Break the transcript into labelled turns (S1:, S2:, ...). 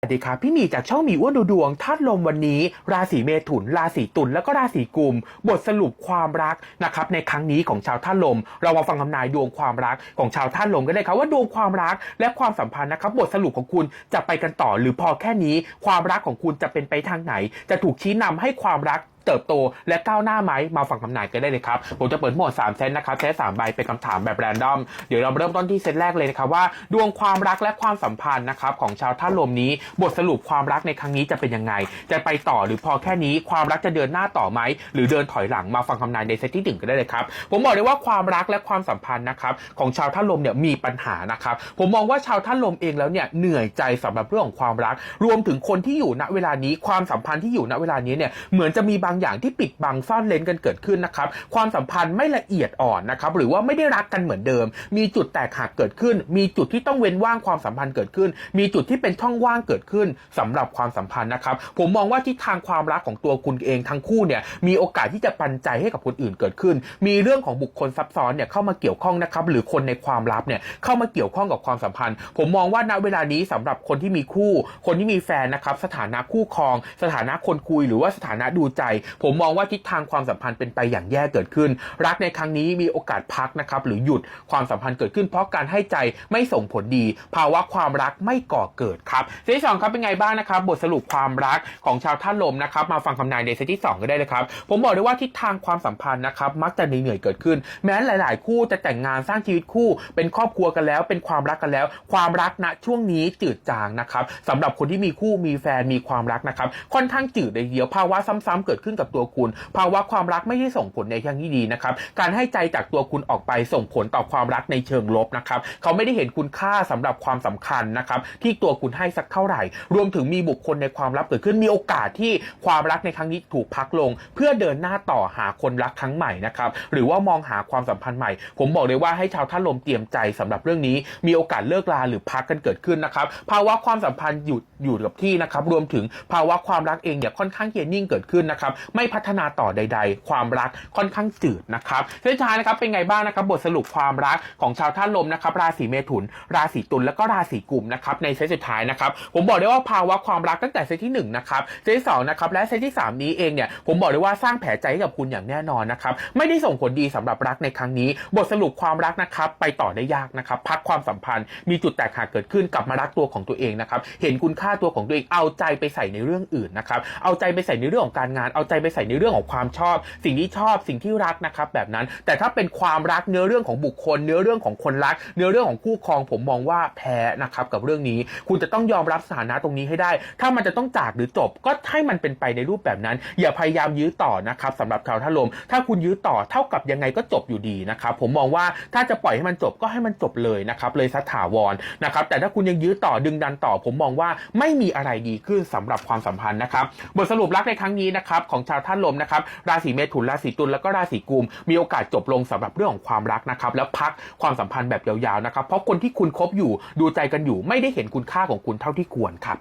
S1: สวัสดีครับพี่มีจากช่องมีอ้วนดูดวงธาตุลมวันนี้ ราศีเมถุน ราศีตุลแล้วก็ราศีกุม บทสรุปความรักนะครับในครั้งนี้ของชาวธาตุลม เรามาฟังคำนายดวงความรักของชาวธาตุลมกันเลยครับว่าดวงความรักและความสัมพันธ์นะครับบทสรุปของคุณจะไปกันต่อหรือพอแค่นี้ ความรักของคุณจะเป็นไปทางไหน จะถูกชี้นำให้ความรัก เติบโตและก้าวหน้าไหมมาฟังคำนายกันได้เลยครับผมจะเปิดหมด3เซตนะครับเซตสามใบเป็นคำถามแบบแรนดอมเดี๋ยวเราเริ่มต้นที่เซตแรกเลยนะครับว่า ดวงความรักและความสัมพันธ์นะครับของชาวท่าลมนี้ บทสรุปความรักในครั้งนี้จะเป็นยังไง จะไปต่อหรือพอแค่นี้ความรักจะเดินหน้าต่อไหมหรือเดินถอยหลังมาฟังคำนายในเซตที่หนึ่งกันได้เลยครับผมบอกเลยว่าความรักและความสัมพันธ์นะครับของชาวท่าลมเนี่ยมีปัญหานะครับผมมองว่าชาวท่าลมเองแล้วเนี่ยเหนื่อยใจสำหรับเรื่องของความรัก รวมถึงคนที่อยู่ณเวลานี้ความสัมพันธ์ที่อยู่ณเวลานี้เนี่ยเหมือนจะมีบางอย่างที่ปิดบังซ่อนเลนกันเกิดขึ้นนะครับ ความสัมพันธ์ไม่ละเอียดอ่อนนะครับ หรือว่าไม่ได้รักกันเหมือนเดิม มีจุดแตกหักเกิดขึ้น มีจุดที่ต้องเว้นว่างความสัมพันธ์เกิดขึ้น มีจุดที่เป็นช่องว่างเกิดขึ้นสำหรับความสัมพันธ์นะครับ ผมมองว่าทิศทางความรักของตัวคุณเองทั้งคู่เนี่ย มีโอกาสที่จะปันใจให้กับคนอื่นเกิดขึ้น มีเรื่องของบุคคลซับซ้อนเนี่ยเข้ามาเกี่ยวข้องนะครับ หรือคนในความลับเนี่ยเข้ามาเกี่ยวข้องกับความสัมพันธ์ ผมมองว่าณเวลานี้สำหรับคนที่มีคู่ คนที่มีแฟนนะครับ สถานะคู่ครอง สถานะคนคุย หรือว่าสถานะดูใจผมมองว่าทิศทางความสัมพันธ์เป็นไปอย่างแย่เกิดขึ้น รักในครั้งนี้มีโอกาสพักนะครับหรือหยุดความสัมพันธ์เกิดขึ้น เพราะการให้ใจไม่ส่งผลดี ภาวะความรักไม่ก่อเกิดครับเซตที่สองครับเป็นไงบ้างนะครับ บทสรุปความรักของชาวท่านลมนะครับ มาฟังคำนายในเซตที่สองก็ได้เลยครับ ผมบอกเลยว่าทิศทางความสัมพันธ์นะครับมักจะเหนื่อยเกิดขึ้น แม้หลาย ๆ คู่จะแต่งงานสร้างชีวิตคู่ เป็นครอบครัวกันแล้ว เป็นความรักกันแล้ว ความรักณช่วงนี้จืดจางนะครับสำหรับคนที่มีคู่มีแฟนมีความรักนะครับค่อนข้างจืดเลยเดียวภาวะซ้ำๆเกิดขึ้นกับตัวคุณ ภาวะความรักไม่ได้ส่งผลในทางที่ดีนะครับ การให้ใจจากตัวคุณออกไปส่งผลต่อความรักในเชิงลบนะครับ เขาไม่ได้เห็นคุณค่าสำหรับความสำคัญนะครับ ที่ตัวคุณให้สักเท่าไหร่ รวมถึงมีบุคคลในความลับเกิดขึ้นมีโอกาสที่ความรักในครั้งนี้ถูกพักลง เพื่อเดินหน้าต่อหาคนรักครั้งใหม่นะครับหรือว่ามองหาความสัมพันธ์ใหม่ ผมบอกเลยว่าให้ชาวท่านลมเตรียมใจสำหรับเรื่องนี้ มีโอกาสเลิกลาหรือพักกันเกิดขึ้นนะครับภาวะความสัมพันธ์หยุด อยู่กับที่นะครับรวมถึงภาวะความรักเองเนี่ยค่อนข้างเย็นนิ่งเกิดขึ้นนะครับไม่พัฒนาต่อใด ๆ ความรักค่อนข้างจืดนะครับสุดท้ายนะครับเป็นไงบ้างนะครับบทสรุปความรักของชาวท่านลมนะครับราศีเมถุน ราศีตุลแล้วก็ราศีกุมนะครับในเซตสุดท้ายนะครับผมบอกได้ว่าภาวะความรักตั้งแต่เซตที่หนึ่งนะครับเซตที่สองนะครับและเซตที่สามนี้เองเนี่ยผมบอกเลยว่าสร้างแผลใจให้กับคุณอย่างแน่นอนนะครับไม่ได้ส่งผลดีสำหรับรักในครั้งนี้ บทสรุปความรักนะครับไปต่อได้ยากนะครับพักความสัมพันธ์ มีจุดแตกหักเกิดขึ้นกลับมารักตัวของตัวเองนะครับเห็นคุณค่าาตัวของตัวเองเอาใจไปใส่ในเรื่องอื่นนะครับเอาใจไปใส่ในเรื่องของการงาน เอาใจไปใส่ในเรื่องของความชอบ สิ่งที่ชอบสิ่งที่รักนะครับ แบบนั้นแต่ถ้าเป็นความรักเนื้อเรื่องของบุคคล เนื้อเรื่องของคนรัก เนื้อเรื่องของคู่ครองผมมองว่าแพ้นะครับกับเรื่องนี้ คุณจะต้องยอมรับสถานะตรงนี้ให้ได้ ถ้ามันจะต้องจากหรือจบก็ให้มันเป็นไปในรูปแบบนั้น อย่าพยายามยื้อต่อนะครับสำหรับชาวท่าลม ถ้าคุณยื้อต่อเท่ากับยังไงก็จบอยู่ดีนะครับผมมองว่าถ้าจะปล่อยให้มันจบก็ให้มันจบเลยนะครับเลยสัถาวรนะครับแต่ถ้าคุณยังยื้อต่อดึงดันต่อ ผมมองว่าไม่มีอะไรดีขึ้นสำหรับความสัมพันธ์นะครับบทสรุปรักในครั้งนี้นะครับของชาวท่านลมนะครับราศีเมถุนราศีตุลแล้วก็ราศีกุม มีโอกาสจบลงสำหรับเรื่องของความรักนะครับแล้วพักความสัมพันธ์แบบยาวๆนะครับเพราะคนที่คุณคบอยู่ดูใจกันอยู่ไม่ได้เห็นคุณค่าของคุณเท่าที่ควรครับ